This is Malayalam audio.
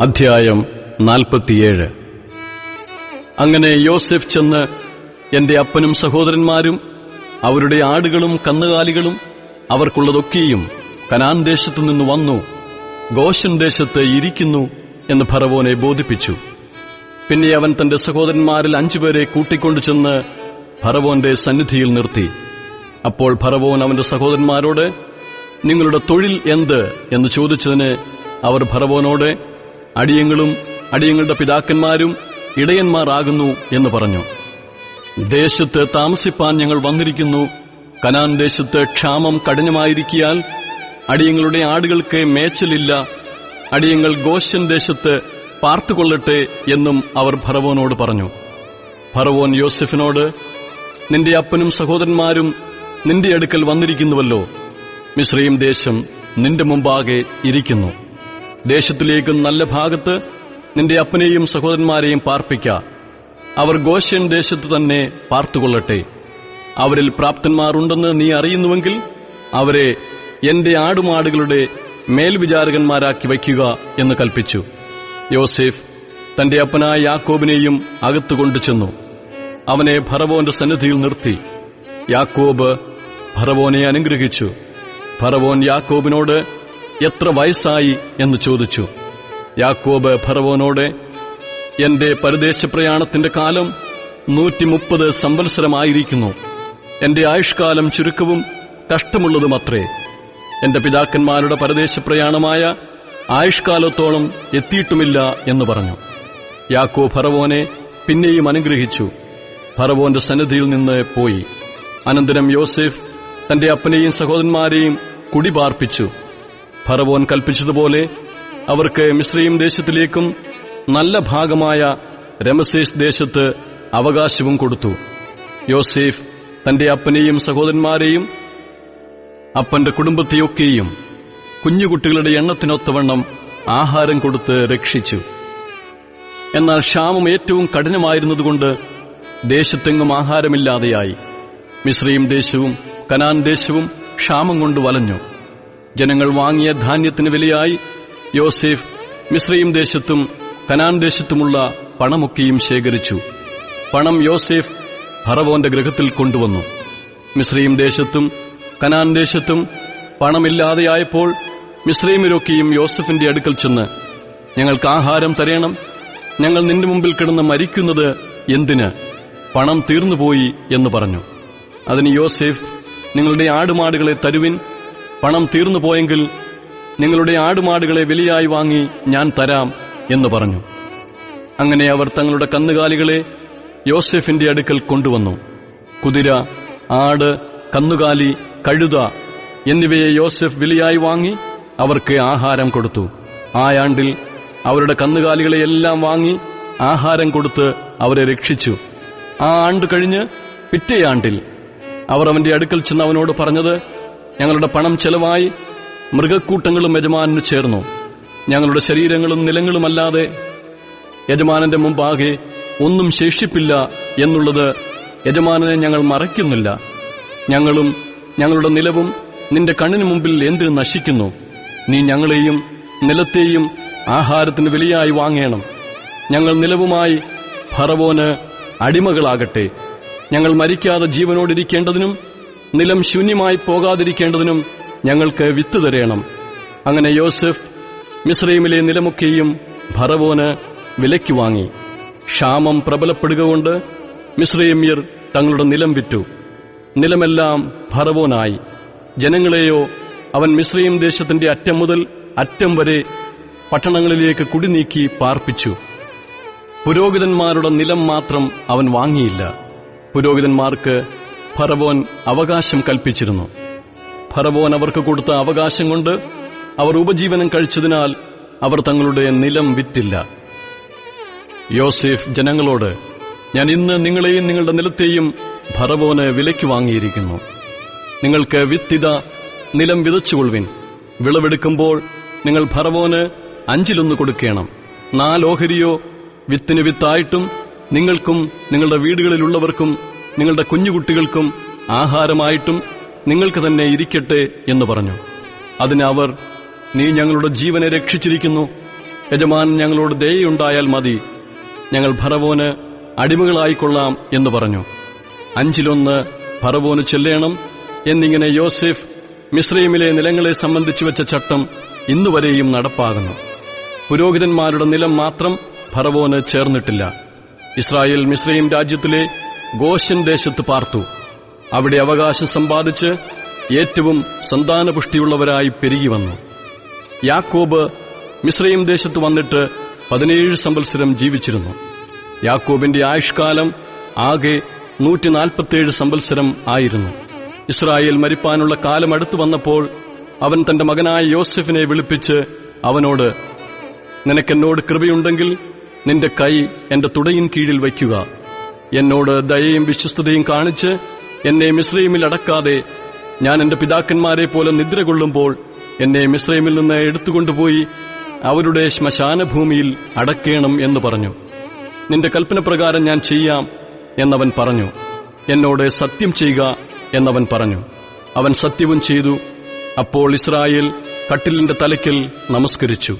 അധ്യായം നാൽപ്പത്തിയേഴ്. അങ്ങനെ യോസെഫ് ചെന്ന് എന്റെ അപ്പനും സഹോദരന്മാരും അവരുടെ ആടുകളും കന്നുകാലികളും അവർക്കുള്ളതൊക്കെയും കനാൻ ദേശത്തു നിന്ന് വന്നു ഗോഷൻ ദേശത്ത് ഇരിക്കുന്നു എന്ന് ഫറവോനെ ബോധിപ്പിച്ചു. പിന്നെ അവൻ തന്റെ സഹോദരന്മാരിൽ അഞ്ചുപേരെ കൂട്ടിക്കൊണ്ടു ചെന്ന് ഫറവോന്റെ സന്നിധിയിൽ നിർത്തി. അപ്പോൾ ഫറവോൻ അവന്റെ സഹോദരന്മാരോട് നിങ്ങളുടെ തൊഴിൽ എന്ത്? എന്ന് ചോദിച്ചതിന് അവർ ഫറവോനോട് അടിയങ്ങളും അടിയങ്ങളുടെ പിതാക്കന്മാരും ഇടയന്മാരാകുന്നു എന്ന് പറഞ്ഞു. ദേശത്ത് താമസിപ്പാൻ ഞങ്ങൾ വന്നിരിക്കുന്നു. കനാൻ ദേശത്ത് ക്ഷാമം കഠിനമായിരിക്കിയാൽ അടിയങ്ങളുടെ ആടുകൾക്ക് മേച്ചലില്ല. അടിയങ്ങൾ ഗോശൻ ദേശത്ത് പാർത്തുകൊള്ളട്ടെ എന്നും അവർ ഫറവോനോട് പറഞ്ഞു. ഫറവോൻ യോസെഫിനോട് നിന്റെ അപ്പനും സഹോദരന്മാരും നിന്റെ അടുക്കൽ വന്നിരിക്കുന്നുവല്ലോ. മിശ്രയും ദേശം നിന്റെ മുമ്പാകെ ഇരിക്കുന്നു. ദേശത്തിലേക്ക് നല്ല ഭാഗത്ത് നിന്റെ അപ്പനെയും സഹോദരന്മാരെയും പാർപ്പിക്ക. അവർ ഗോഷ്യൻ ദേശത്ത് തന്നെ പാർത്തുകൊള്ളട്ടെ. അവരിൽ പ്രാപ്തന്മാരുണ്ടെന്ന് നീ അറിയുന്നുവെങ്കിൽ അവരെ എന്റെ ആടുമാടുകളുടെ മേൽവിചാരകന്മാരാക്കി വയ്ക്കുക എന്ന് കൽപ്പിച്ചു. യോസേഫ് തന്റെ അപ്പനായ യാക്കോബിനെയും അകത്തു കൊണ്ടുചെന്നു അവനെ ഭറവോന്റെ സന്നിധിയിൽ നിർത്തി. യാക്കോബ് ഭറവോനെ അനുഗ്രഹിച്ചു. ഫറവോൻ യാക്കോബിനോട് എത്ര വയസ്സായി എന്ന് ചോദിച്ചു. യാക്കോബ് ഫറവോനോട് എന്റെ പരദേശ പ്രയാണത്തിന്റെ കാലം നൂറ്റി മുപ്പത് സംവത്സരമായിരിക്കുന്നു. എന്റെ ആയുഷ്കാലം ചുരുക്കവും കഷ്ടമുള്ളതുമത്രേ. എന്റെ പിതാക്കന്മാരുടെ പരദേശ പ്രയാണമായ ആയുഷ്കാലത്തോളം എത്തിയിട്ടുമില്ല എന്ന് പറഞ്ഞു. യാക്കോ ഫറവോനെ പിന്നെയും അനുഗ്രഹിച്ചു. ഫറവോന്റെ സന്നിധിയിൽ നിന്ന് പോയി. അനന്തരം യോസെഫ് തന്റെ അപ്പനെയും സഹോദരന്മാരെയും കുടിപാർപ്പിച്ചു. ഫറവോൻ കൽപ്പിച്ചതുപോലെ അവർക്ക് മിശ്രയും ദേശത്തിലേക്കും നല്ല ഭാഗമായ രമസേഷ് ദേശത്ത് അവകാശവും കൊടുത്തു. യോസേഫ് തന്റെ അപ്പനെയും സഹോദരന്മാരെയും അപ്പന്റെ കുടുംബത്തെയൊക്കെയും കുഞ്ഞുകുട്ടികളുടെ എണ്ണത്തിനൊത്തവണ്ണം ആഹാരം കൊടുത്ത് രക്ഷിച്ചു. എന്നാൽ ക്ഷാമം ഏറ്റവും കഠിനമായിരുന്നതുകൊണ്ട് ദേശത്തെങ്ങും ആഹാരമില്ലാതെയായി. മിശ്രയും ദേശവും കനാൻ ദേശവും ക്ഷാമം കൊണ്ട് വലഞ്ഞു. ജനങ്ങൾ വാങ്ങിയ ധാന്യത്തിന് വിലയായി യോസേഫ് മിശ്രയും ദേശത്തും കനാൻ ദേശത്തുമുള്ള പണമൊക്കെയും ശേഖരിച്ചു. പണം യോസേഫ് ഫറവോന്റെ ഗൃഹത്തിൽ കൊണ്ടുവന്നു. മിശ്രയും ദേശത്തും കനാൻ ദേശത്തും പണമില്ലാതെയായപ്പോൾ മിശ്രൈമിരൊക്കെയും യോസഫിന്റെ അടുക്കൽ ചെന്ന് ഞങ്ങൾക്ക് ആഹാരം തരയണം ഞങ്ങൾ നിന്റെ മുമ്പിൽ കിടന്ന് മരിക്കുന്നത് എന്തിന്? പണം തീർന്നുപോയി എന്ന് പറഞ്ഞു. അതിന് യോസേഫ് നിങ്ങളുടെ ആടുമാടുകളെ തരുവിൻ പണം തീർന്നു പോയെങ്കിൽ നിങ്ങളുടെ ആടുമാടുകളെ വിലയായി വാങ്ങി ഞാൻ തരാം എന്ന് പറഞ്ഞു. അങ്ങനെ അവർ തങ്ങളുടെ കന്നുകാലികളെ യോസെഫിന്റെ അടുക്കൽ കൊണ്ടുവന്നു. കുതിര ആട് കന്നുകാലി കഴുത എന്നിവയെ യോസെഫ് വിലയായി വാങ്ങി അവർക്ക് ആഹാരം കൊടുത്തു. ആയാണ്ടിൽ അവരുടെ കന്നുകാലികളെയെല്ലാം വാങ്ങി ആഹാരം കൊടുത്ത് അവരെ രക്ഷിച്ചു. ആ ആണ്ട് കഴിഞ്ഞ് പിറ്റേ ആണ്ടിൽ അവർ അവന്റെ അടുക്കൽ ചെന്ന് അവനോട് പറഞ്ഞത് ഞങ്ങളുടെ പണം ചെലവായി മൃഗക്കൂട്ടങ്ങളും യജമാനു ചേർന്നു. ഞങ്ങളുടെ ശരീരങ്ങളും നിലങ്ങളുമല്ലാതെ യജമാനന്റെ മുമ്പാകെ ഒന്നും ശേഷിപ്പില്ല എന്നുള്ളത് യജമാനനെ ഞങ്ങൾ മറയ്ക്കുന്നില്ല. ഞങ്ങളും ഞങ്ങളുടെ നിലവും നിന്റെ കണ്ണിന് മുമ്പിൽ എന്ത് നശിക്കുന്നു? നീ ഞങ്ങളെയും നിലത്തെയും ആഹാരത്തിന് വിലയായി വാങ്ങേണം. ഞങ്ങൾ നിലവുമായി ഫറവോന് അടിമകളാകട്ടെ. ഞങ്ങൾ മരിക്കാതെ ജീവനോടിരിക്കേണ്ടതിനും നിലം ശൂന്യമായി പോകാതിരിക്കേണ്ടതിനും ഞങ്ങൾക്ക് വിത്ത് തരേണം. അങ്ങനെ യോസഫ് മിശ്രൈമിലെ നിലമൊക്കെയും ഭറവോന് വിലയ്ക്ക് വാങ്ങി. ക്ഷാമം പ്രബലപ്പെടുക കൊണ്ട് മിശ്രൈമ്യർ തങ്ങളുടെ നിലം വിറ്റു. നിലമെല്ലാം ഭറവോനായി ജനങ്ങളെയോ അവൻ മിസ്രൈം ദേശത്തിന്റെ അറ്റം മുതൽ അറ്റം വരെ പട്ടണങ്ങളിലേക്ക് കുടിനീക്കി പാർപ്പിച്ചു. പുരോഹിതന്മാരുടെ നിലം മാത്രം അവൻ വാങ്ങിയില്ല. പുരോഹിതന്മാർക്ക് ഫറവോൻ അവകാശം കൽപ്പിച്ചിരുന്നു. ഫറവോൻ അവർക്ക് കൊടുത്ത അവകാശം കൊണ്ട് അവർ ഉപജീവനം കഴിച്ചതിനാൽ അവർ തങ്ങളുടെ നിലം വിറ്റില്ല. യോസേഫ് ജനങ്ങളോട് ഞാൻ ഇന്ന് നിങ്ങളെയും നിങ്ങളുടെ നിലത്തെയും ഫറവോന് വിലയ്ക്ക് വാങ്ങിയിരിക്കുന്നു. നിങ്ങൾക്ക് വിത്തിത നിലം വിതച്ചുകൊള്ളുവിൻ. വിളവെടുക്കുമ്പോൾ നിങ്ങൾ ഫറവോന് അഞ്ചിലൊന്ന് കൊടുക്കണം. നാലോഹരിയോ വിത്തിന് വിത്തായിട്ടും നിങ്ങൾക്കും നിങ്ങളുടെ വീടുകളിലുള്ളവർക്കും നിങ്ങളുടെ കുഞ്ഞുകുട്ടികൾക്കും ആഹാരമായിട്ടും നിങ്ങൾക്ക് തന്നെ ഇരിക്കട്ടെ എന്ന് പറഞ്ഞു. അതിന് അവർ നീ ഞങ്ങളുടെ ജീവനെ രക്ഷിച്ചിരിക്കുന്നു. യജമാൻ ഞങ്ങളോട് ദയുണ്ടായാൽ മതി. ഞങ്ങൾ ഭരവോന് അടിമകളായിക്കൊള്ളാം എന്ന് പറഞ്ഞു. അഞ്ചിലൊന്ന് ഭരവോന് ചെല്ലേണം എന്നിങ്ങനെ യോസെഫ് മിശ്രീമിലെ നിലങ്ങളെ സംബന്ധിച്ചു വെച്ച ചട്ടം ഇന്നുവരെയും നടപ്പാകുന്നു. പുരോഹിതന്മാരുടെ നിലം മാത്രം ഫറവോന് ചേർന്നിട്ടില്ല. ഇസ്രായേൽ മിശ്രീം രാജ്യത്തിലെ ഗോശൻ ദേശത്ത് പാർത്തു. അവിടെ അവകാശം സമ്പാദിച്ച് ഏറ്റവും സന്താനപുഷ്ടിയുള്ളവരായി പെരുകി വന്നു. യാക്കോബ് മിശ്രയും ദേശത്ത് വന്നിട്ട് പതിനേഴ് സംവത്സരം ജീവിച്ചിരുന്നു. യാക്കോബിന്റെ ആയുഷ്കാലം ആകെ നൂറ്റിനാൽപ്പത്തേഴ് സംവത്സരം ആയിരുന്നു. ഇസ്രായേൽ മരിപ്പാനുള്ള കാലം അടുത്തു വന്നപ്പോൾ അവൻ തന്റെ മകനായ യോസഫിനെ വിളിപ്പിച്ച് അവനോട് നിനക്കെന്നോട് കൃപയുണ്ടെങ്കിൽ നിന്റെ കൈ എന്റെ തുടയിൻ കീഴിൽ വയ്ക്കുക. എന്നോട് ദയയും വിശ്വസ്തതയും കാണിച്ച് എന്നെ മിശ്രീമിൽ അടക്കാതെ ഞാൻ എന്റെ പിതാക്കന്മാരെ പോലെ നിദ്ര കൊള്ളുമ്പോൾ എന്നെ മിശ്രീമിൽ നിന്ന് എടുത്തുകൊണ്ടുപോയി അവരുടെ ശ്മശാനഭൂമിയിൽ അടക്കേണം എന്ന് പറഞ്ഞു. നിന്റെ കൽപ്പനപ്രകാരം ഞാൻ ചെയ്യാം എന്നവൻ പറഞ്ഞു. എന്നോട് സത്യം ചെയ്യുക എന്നവൻ പറഞ്ഞു. അവൻ സത്യവും ചെയ്തു. അപ്പോൾ ഇസ്രായേൽ കട്ടിലിന്റെ തലയ്ക്കൽ നമസ്കരിച്ചു.